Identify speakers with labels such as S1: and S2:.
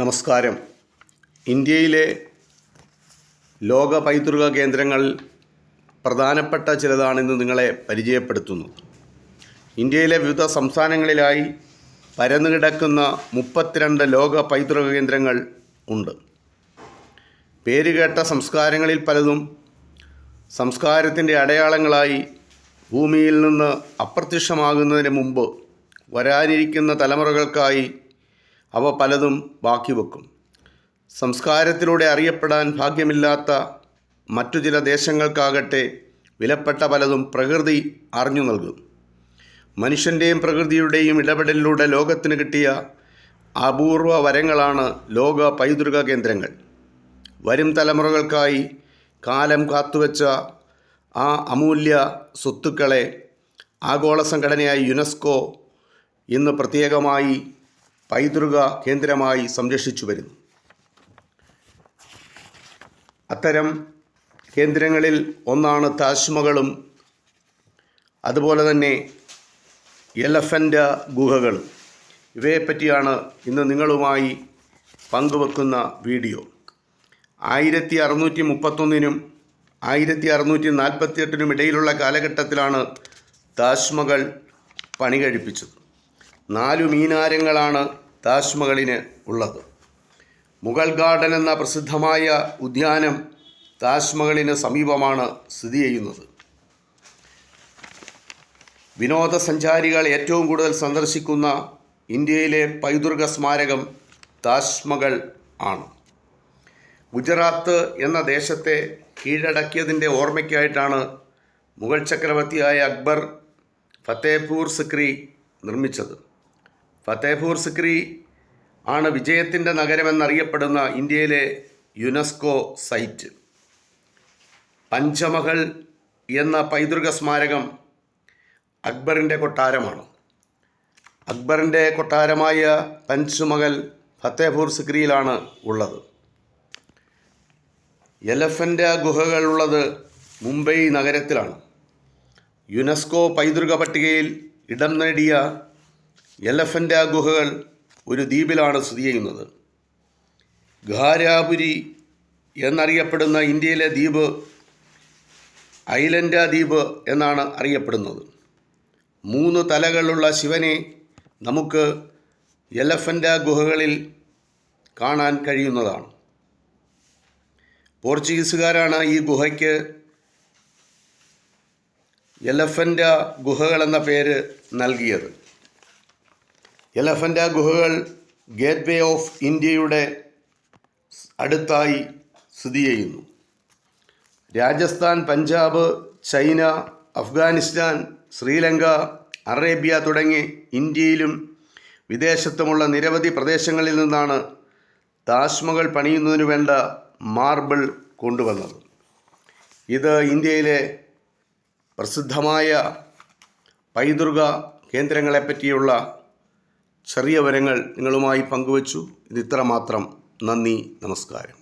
S1: നമസ്കാരം. ഇന്ത്യയിലെ ലോക പൈതൃക കേന്ദ്രങ്ങൾ പ്രധാനപ്പെട്ട ചിലതാണെന്ന് നിങ്ങളെ പരിചയപ്പെടുത്തുന്നു. ഇന്ത്യയിലെ വിവിധ സംസ്ഥാനങ്ങളിലായി പരന്നുകിടക്കുന്ന മുപ്പത്തിരണ്ട് ലോക പൈതൃക കേന്ദ്രങ്ങൾ ഉണ്ട്. പേരുകേട്ട സംസ്കാരങ്ങളിൽ പലതും സംസ്കാരത്തിന്റെ അടയാളങ്ങളായി ഭൂമിയിൽ നിന്ന് അപ്രത്യക്ഷമാകുന്നതിന് മുമ്പ് വരാനിരിക്കുന്ന തലമുറകൾക്കായി അവ പലതും ബാക്കി വെക്കും. സംസ്കാരത്തിലൂടെ അറിയപ്പെടാൻ ഭാഗ്യമില്ലാത്ത മറ്റു ചില ദേശങ്ങൾക്കാകട്ടെ വിലപ്പെട്ട പലതും പ്രകൃതി അറിഞ്ഞു നൽകും. മനുഷ്യന്റെയും പ്രകൃതിയുടെയും ഇടപെടലിലൂടെ ലോകത്തിന് കിട്ടിയ അപൂർവ വരങ്ങളാണ് ലോക പൈതൃക കേന്ദ്രങ്ങൾ. വരും തലമുറകൾക്കായി കാലം കാത്തുവെച്ച ആ അമൂല്യ സ്വത്തുക്കളെ ആഗോള സംഘടനയായ യുനെസ്കോ ഇന്ന് പ്രത്യേകമായി പൈതൃക കേന്ദ്രമായി സംരക്ഷിച്ചു വരുന്നു. അത്തരം കേന്ദ്രങ്ങളിൽ ഒന്നാണ് താജ്മഹലും അതുപോലെ തന്നെ എലഫന്റ് ഗുഹകൾ ഇവയെപ്പറ്റിയാണ് ഇന്ന് നിങ്ങളുമായി പങ്കുവെക്കുന്ന വീഡിയോ. ആയിരത്തി അറുന്നൂറ്റി മുപ്പത്തൊന്നിനും ആയിരത്തി അറുന്നൂറ്റി നാൽപ്പത്തിയെട്ടിനും ഇടയിലുള്ള കാലഘട്ടത്തിലാണ് താജ്മഹൽ പണി കഴിപ്പിച്ചത് നാലു മീനാരങ്ങളാണ് താജ്മഹലിന് ഉള്ളത്. മുഗൾ ഗാർഡൻ എന്ന പ്രസിദ്ധമായ ഉദ്യാനം താജ്മഹലിന് സമീപമാണ് സ്ഥിതി ചെയ്യുന്നത്. വിനോദസഞ്ചാരികൾ ഏറ്റവും കൂടുതൽ സന്ദർശിക്കുന്ന ഇന്ത്യയിലെ പൈതൃക സ്മാരകം താജ്മഹൽ ആണ്. ഗുജറാത്ത് എന്ന ദേശത്തെ കീഴടക്കിയതിന്റെ ഓർമ്മയ്ക്കായിട്ടാണ് മുഗൾ ചക്രവർത്തിയായ അക്ബർ ഫത്തേപൂർ സിക്രി നിർമ്മിച്ചത്. ഫത്തേപൂർ സിക്രി ആണ് വിജയത്തിന്റെ നഗരമെന്നറിയപ്പെടുന്ന ഇന്ത്യയിലെ യുനെസ്കോ സൈറ്റ്. പഞ്ചമഹൽ എന്ന പൈതൃക സ്മാരകം അക്ബറിന്റെ കൊട്ടാരമാണ്. അക്ബറിന്റെ കൊട്ടാരമായ പഞ്ചമഹൽ ഫത്തേപൂർ സിക്രിയിലാണ് ഉള്ളത്. എലഫന്റ് ഗുഹകളുള്ളത് മുംബൈ നഗരത്തിലാണ്. യുനെസ്കോ പൈതൃക പട്ടികയിൽ ഇടം നേടിയ എലഫന്റ് ഗുഹകൾ ഒരു ദ്വീപിലാണ് സ്ഥിതി ചെയ്യുന്നത്. ഘാരാപുരി എന്നറിയപ്പെടുന്ന ഇന്ത്യയിലെ ദ്വീപ് ഐലൻഡ ദ്വീപ് എന്നാണ് അറിയപ്പെടുന്നത്. മൂന്ന് തലകളുള്ള ശിവനെ നമുക്ക് എലഫന്റ് ഗുഹകളിൽ കാണാൻ കഴിയുന്നതാണ്. പോർച്ചുഗീസുകാരാണ് ഈ ഗുഹയ്ക്ക് എലഫന്റ ഗുഹകൾ എന്ന പേര് നൽകിയത്. എലഫന്റ് ഗുഹകൾ ഗേറ്റ് വേ ഓഫ് ഇന്ത്യയുടെ അടുത്തായി സ്ഥിതി ചെയ്യുന്നു. രാജസ്ഥാൻ പഞ്ചാബ് ചൈന അഫ്ഗാനിസ്ഥാൻ ശ്രീലങ്ക അറേബ്യ തുടങ്ങി ഇന്ത്യയിലും വിദേശത്തുമുള്ള നിരവധി പ്രദേശങ്ങളിൽ നിന്നാണ് താജ്മഹൽ പണിയുന്നതിന് വേണ്ട മാർബിൾ കൊണ്ടുവന്നത്. ഇത് ഇന്ത്യയിലെ പ്രസിദ്ധമായ പൈതൃക കേന്ദ്രങ്ങളെപ്പറ്റിയുള്ള ചെറിയ വിവരങ്ങൾ നിങ്ങളുമായി പങ്കുവച്ചു. ഇത് ഇത്ര മാത്രം നന്ദി നമസ്കാരം.